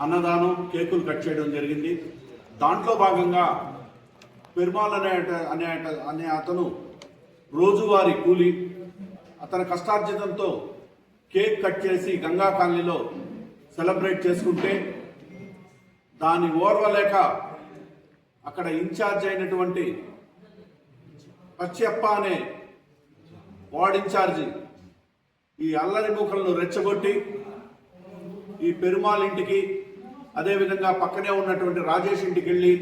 అన్నదానం కేకులు కట్ చేయడం జరిగింది. దాంట్లో భాగంగా పెరుమాల్ అనే అట- అనే అనే అతను రోజువారి కూలి అతని కష్టార్జితంతో కేక్ కట్ చేసి గంగా కాలనీలో సెలబ్రేట్ చేసుకుంటే దాని ఓర్వలేక అక్కడ ఇన్ఛార్జ్ అయినటువంటి పచ్చప్ప అనే వార్డ్ ఇన్ఛార్జి ఈ అల్లరి మూకలను రెచ్చగొట్టి ఈ పెరుమాల్ ఇంటికి అదేవిధంగా పక్కనే ఉన్నటువంటి రాజేష్ ఇంటికి వెళ్ళి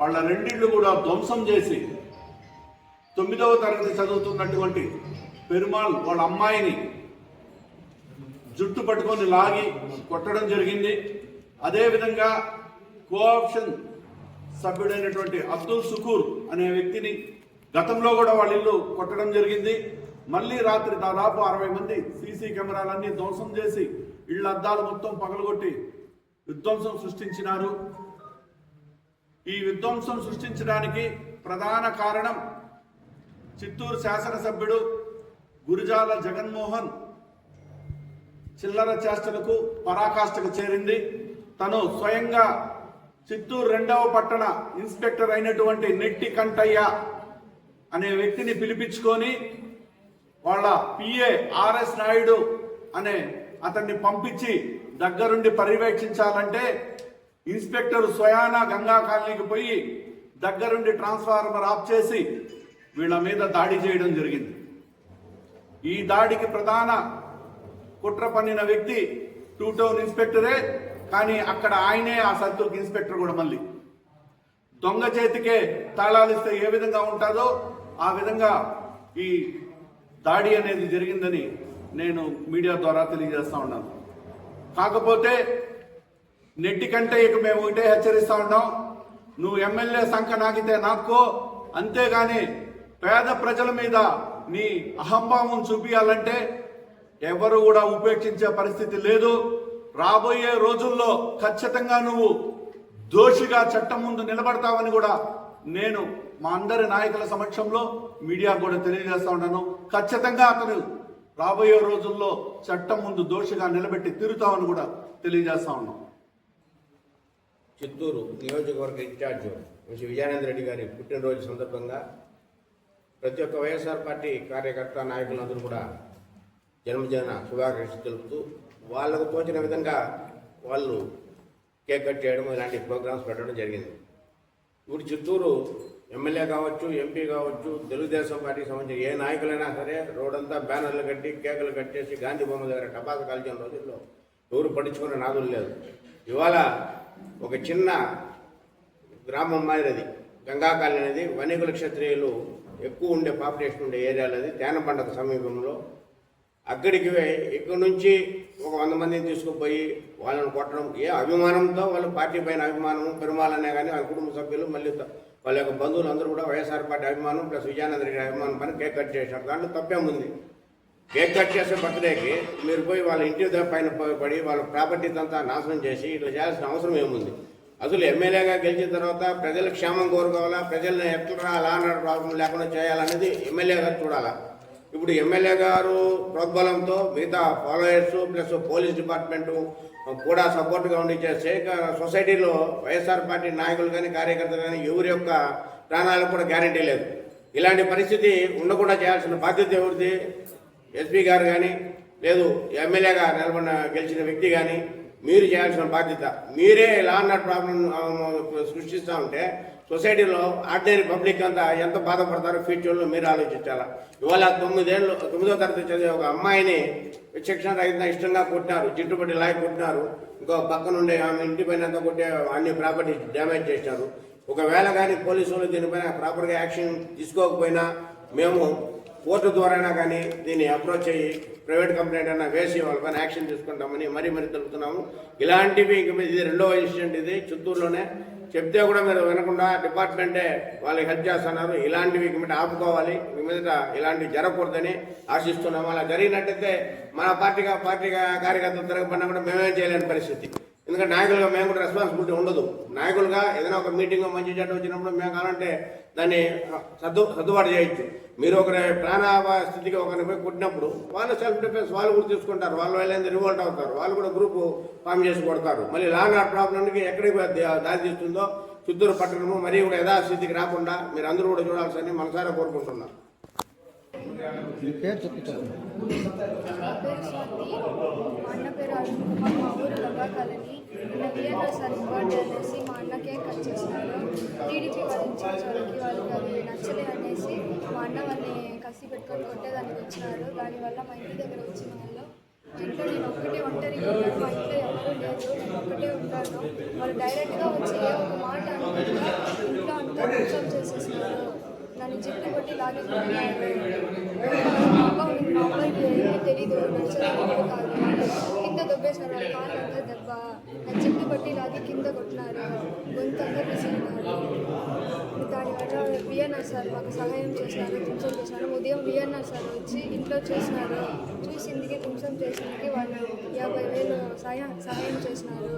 వాళ్ళ రెండిళ్ళు కూడా ధ్వంసం చేసి తొమ్మిదవ తరగతి చదువుతున్నటువంటి పెరుమాళ్ వాళ్ళ అమ్మాయిని జుట్టు పట్టుకొని లాగి కొట్టడం జరిగింది. అదేవిధంగా కోఆప్షన్ సభ్యుడైనటువంటి అబ్దుల్ సుకూర్ అనే వ్యక్తిని గతంలో కూడా వాళ్ళ ఇల్లు కొట్టడం జరిగింది. మళ్ళీ రాత్రి దాదాపు అరవై మంది సీసీ కెమెరాలన్నీ ధ్వంసం చేసి ఇళ్ళ అద్దాలు మొత్తం పగలగొట్టి విధ్వంసం సృష్టించినారు. ఈ విధ్వంసం సృష్టించడానికి ప్రధాన కారణం చిత్తూరు శాసనసభ్యుడు గురిజాల జగన్మోహన్ చిల్లర చేష్టలకు పరాకాష్ఠకు చేరింది. తను స్వయంగా చిత్తూరు రెండవ పట్టణ ఇన్స్పెక్టర్ అయినటువంటి నెట్టి కంటయ్య అనే వ్యక్తిని పిలిపించుకొని వాళ్ళ పిఏ ఆర్ఎస్ నాయుడు అనే అతన్ని పంపించి దగ్గరుండి పర్యవేక్షించాలంటే ఇన్స్పెక్టర్ స్వయాన గంగా కాలనీకి పోయి దగ్గరుండి ట్రాన్స్ఫార్మర్ ఆఫ్ చేసి వీళ్ళ మీద దాడి చేయడం జరిగింది. ఈ దాడికి ప్రధాన కుట్ర పన్నిన వ్యక్తి టూ టౌన్ ఇన్స్పెక్టరే కానీ అక్కడ ఆయనే ఆ సర్కిల్కి ఇన్స్పెక్టర్ కూడా మళ్ళీ. దొంగ చేతికే తాళాలు ఇస్తే ఏ విధంగా ఉంటుందో ఆ విధంగా ఈ దాడి అనేది జరిగిందని నేను మీడియా ద్వారా తెలియజేస్తా ఉన్నాను. కాకపోతే నెట్టి కంటే ఇక మేము ఒకటే హెచ్చరిస్తా ఉన్నాం. నువ్వు ఎమ్మెల్యే సంఖ నాకితే నాక్కో. అంతేగాని పేద ప్రజల మీద నీ అహంభావం చూపించాలంటే ఎవరు కూడా ఉపేక్షించే పరిస్థితి లేదు. రాబోయే రోజుల్లో ఖచ్చితంగా నువ్వు దోషిగా చట్టం ముందు నిలబడతావని కూడా నేను మా అందరి నాయకుల సమక్షంలో మీడియా కూడా తెలియజేస్తా ఉన్నాను. ఖచ్చితంగా అతను రాబోయే రోజుల్లో చట్టం ముందు దోషిగా నిలబెట్టి తిరుగుతామని కూడా తెలియజేస్తా ఉన్నాం. చిత్తూరు నియోజకవర్గ ఇన్ఛార్జ్ శ్రీ విజయానంద రెడ్డి గారి పుట్టినరోజు సందర్భంగా ప్రతి ఒక్క వైఎస్ఆర్ పార్టీ కార్యకర్త నాయకులందరూ కూడా జన్మదిన శుభాకాంక్షలు తెలుపుతూ వాళ్ళకు తోచిన విధంగా వాళ్ళు కేక్ కట్ చేయడం ఇలాంటి ప్రోగ్రామ్స్ పెట్టడం జరిగింది. ఇప్పుడు చిత్తూరు ఎమ్మెల్యే కావచ్చు ఎంపీ కావచ్చు తెలుగుదేశం పార్టీకి సంబంధించిన ఏ నాయకులైనా సరే రోడంతా బ్యానర్లు కట్టి కేకులు కట్టేసి గాంధీ బొమ్మ దగ్గర టపాసు కాల్చిన రోజుల్లో ఎవరు పట్టించుకునే నాదులు లేదు ఇవాళ ఒక చిన్న గ్రామం మాదిరిది. గంగాకాలనీ అనేది వణికుల క్షత్రియులు ఎక్కువ ఉండే పాపులేషన్ ఉండే ఏరియాలో అది. తేనపండక సమీపంలో. అక్కడికి ఇక్కడి నుంచి ఒక వంద మందిని తీసుకుపోయి వాళ్ళని కొట్టడం ఏ అభిమానంతో వాళ్ళ పార్టీ పైన అభిమానం పెరుమాలనే కానీ వాళ్ళ కుటుంబ సభ్యులు మళ్ళీ వాళ్ళ యొక్క బంధువులు అందరూ కూడా వైఎస్ఆర్ పార్టీ అభిమానం ప్లస్ విజయానంద రెడ్డి అభిమానం పని కేక్ కట్ చేశారు. దాంట్లో తప్పేముంది కేక్ కట్ చేసే బర్త్డేకి మీరు పోయి వాళ్ళ ఇంటి దగ్గర పైన పడి వాళ్ళ ప్రాపర్టీ అంతా నాశనం చేసి ఇట్లా చేయాల్సిన అవసరం ఏముంది? అసలు ఎమ్మెల్యేగా గెలిచిన తర్వాత ప్రజల క్షేమం కోరుకోవాలా? ప్రజల్ని ఎట్లా లాండ్ ప్రాబ్లం లేకుండా చేయాలనేది ఎమ్మెల్యే గారు చూడాలా? ఇప్పుడు ఎమ్మెల్యే గారు ప్రోద్బలంతో మిగతా ఫాలోయర్స్ ప్లస్ పోలీస్ డిపార్ట్మెంటు కూడా సపోర్ట్గా ఉండి సొసైటీలో వైఎస్ఆర్ పార్టీ నాయకులు కానీ కార్యకర్తలు కానీ ఎవరి యొక్క ప్రాణాలకు కూడా గ్యారంటీ లేదు. ఇలాంటి పరిస్థితి ఉండకుండా చేయాల్సిన బాధ్యత ఎవరిది? ఎస్పీ గారు కానీ లేదు ఎమ్మెల్యేగా నిలబడిన గెలిచిన వ్యక్తి కానీ మీరు చేయాల్సిన బాధ్యత. మీరే లా అండ్ ప్రాబ్లం సృష్టిస్తూ ఉంటే సొసైటీలో ఆర్డినరీ పబ్లిక్ అంతా ఎంత బాధపడతారో ఫ్యూచర్లో మీరు ఆలోచించాలా? ఇవాళ తొమ్మిదేళ్ళు తొమ్మిదో తరగతి చదివే ఒక అమ్మాయిని విచక్షణ రహితంగా ఇష్టంగా కొట్టినారు జిట్టుపట్టి లాగి కొట్టినారు ఇంకో పక్కనుండే ఆమె ఇంటి పైన అంతా కొట్టే అన్ని ప్రాపర్టీ డ్యామేజ్ చేశారు ఒకవేళ కానీ పోలీసు వాళ్ళు దీనిపైన ప్రాపర్గా యాక్షన్ తీసుకోకపోయినా మేము కోర్టు ద్వారా కానీ దీన్ని అప్రోచ్ అయ్యి ప్రైవేట్ కంప్లైంట్ అయినా వేసి వాళ్ళపైన యాక్షన్ తీసుకుంటామని మరీ మరీ తెలుపుతున్నాము. ఇలాంటివి ఇంక మీద ఇది రెండవ ఇన్సిడెంట్ ఇది చిత్తూరులోనే. చెప్తే కూడా మీరు వినకుండా డిపార్ట్మెంటే వాళ్ళకి హెల్ప్ చేస్తున్నారు. ఇలాంటివి ఇక మీద ఆపుకోవాలి. ఇక మీద ఇలాంటివి జరగకూడదని ఆశిస్తున్నాము. అలా జరిగినట్టయితే మన పార్టీగా పార్టీ కార్యకర్తలు తిరగబడినా కూడా మేమేం చేయలేని పరిస్థితి. ఎందుకంటే నాయకులుగా మేము కూడా రెస్పాన్సిబిలిటీ ఉండదు. నాయకులుగా ఏదైనా ఒక మీటింగ్ మంచి చెడ్డ వచ్చినప్పుడు మేము కావాలంటే దాన్ని సర్దు సర్దుబాటు చేయొచ్చు. మీరు ఒకరి ప్రాణాపాయ స్థితికి ఒకరిని పోయి కొట్టినప్పుడు వాళ్ళు సెల్ఫ్ డిఫెన్స్ వాళ్ళు కూడా తీసుకుంటారు వాళ్ళు వెళ్ళేది రివోల్ట్ అవుతారు. వాళ్ళు కూడా గ్రూప్ ఫామ్ చేసి కొడతారు. మళ్ళీ లాంగ్ ఆర్డర్ ప్రాబ్లంకి ఎక్కడికి దారి తీస్తుందో చిత్తూరు పట్టణము మరీ కూడా యథాస్థితికి రాకుండా మీరు అందరూ కూడా చూడాల్సని మనసారా కోరుకుంటున్నాం. మీ పేరు చెప్పి నా పేరు మా పేరు మా ఊరు లబ్బాకాలని నిన్న విఎన్ఆర్ సార్ బర్త్డే అనేసి మా అన్న కేక్ కట్ చేసినారు టీడీపీ వాళ్ళ వాళ్ళకి అది నచ్చలే అనేసి మా అన్న వాళ్ళని కసి పెట్టుకొని కొట్టేదానికి వచ్చినారు దానివల్ల మా ఇంటి దగ్గర వచ్చిన వాళ్ళు ఇంట్లో నేను ఒక్కటే ఒంటరిగా ఉన్నాను మా ఇంట్లో ఎవరూ లేదు నేను ఒక్కటే ఉంటాను వాళ్ళు డైరెక్ట్గా వచ్చి ఏ ఒక మాట అనుకుంటా ఇంట్లో అంతా డిస్టర్బ్ చేసేసినారు నన్ను జిట్టు కొట్టి దాని మా అమ్మ మా తెలీదు కాదు కింద దొబ్బేసినారు వాళ్ళ కాళ్ళు అంతా దెబ్బ నా జిట్టు కొట్టి లాగి కింద కొట్టినారు. గొంతు అంతా పిసినారు దానివల్ల విఎన్ఆర్ సార్ మాకు సహాయం చేసినారు తుంసం చేసినారు. ఉదయం విఎన్ఆర్ సార్ వచ్చి ఇంట్లో చూసినారు. చూసిందికి తుంసం చేసినందుకు వాళ్ళు యాభై వేలు సహాయం సహాయం చేసినారు.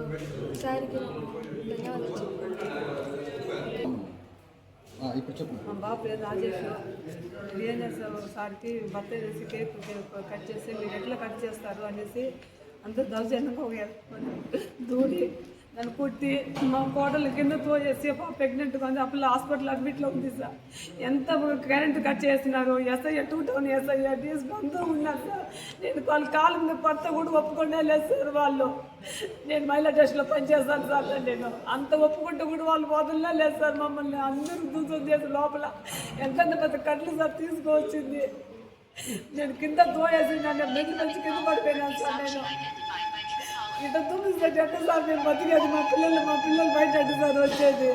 సార్కి ధన్యవాదాలు ఇప్పుడు మా బాబు పేరు రాజేష్. బిఎన్ఎస్ సార్కి బర్త్డే చేసి కేక్ కట్ చేసి మీరు ఎట్లా కట్ చేస్తారు అనేసి అంత దౌర్జన్యంగా దూడి నన్ను కుట్టి మా కోటల కింద తోచేసి ప్రెగ్నెంట్గా ఉంది. అప్పుడు హాస్పిటల్ అడ్మిట్లో ఉంది సార్. ఎంత కరెంట్ కట్ చేస్తున్నారు? SI two town SI DSP అందరూ ఉన్నారు సార్? నేను వాళ్ళ కాలు మీద పడత కూడా ఒప్పుకునే లేదు సార్ వాళ్ళు. నేను మహిళా టెస్ట్లో పనిచేస్తాను సార్ నేను. అంత ఒప్పుకుంటే కూడా వాళ్ళు వదలలే లేదు సార్ మమ్మల్ని. అందరూ దూసం చేసి లోపల. ఎంత పెద్ద కట్లు సార్ తీసుకొచ్చింది. నేను కింద తోయేసి నన్ను మెది మంచి కింద పడిపోయినాను సార్ నేను. ఇంత తుమ్మిస్తే సార్ ఎట్లా సార్ నేను బతికేది? మా పిల్లలు మా పిల్లలు బయట ఎట్ట సార్ వచ్చేది?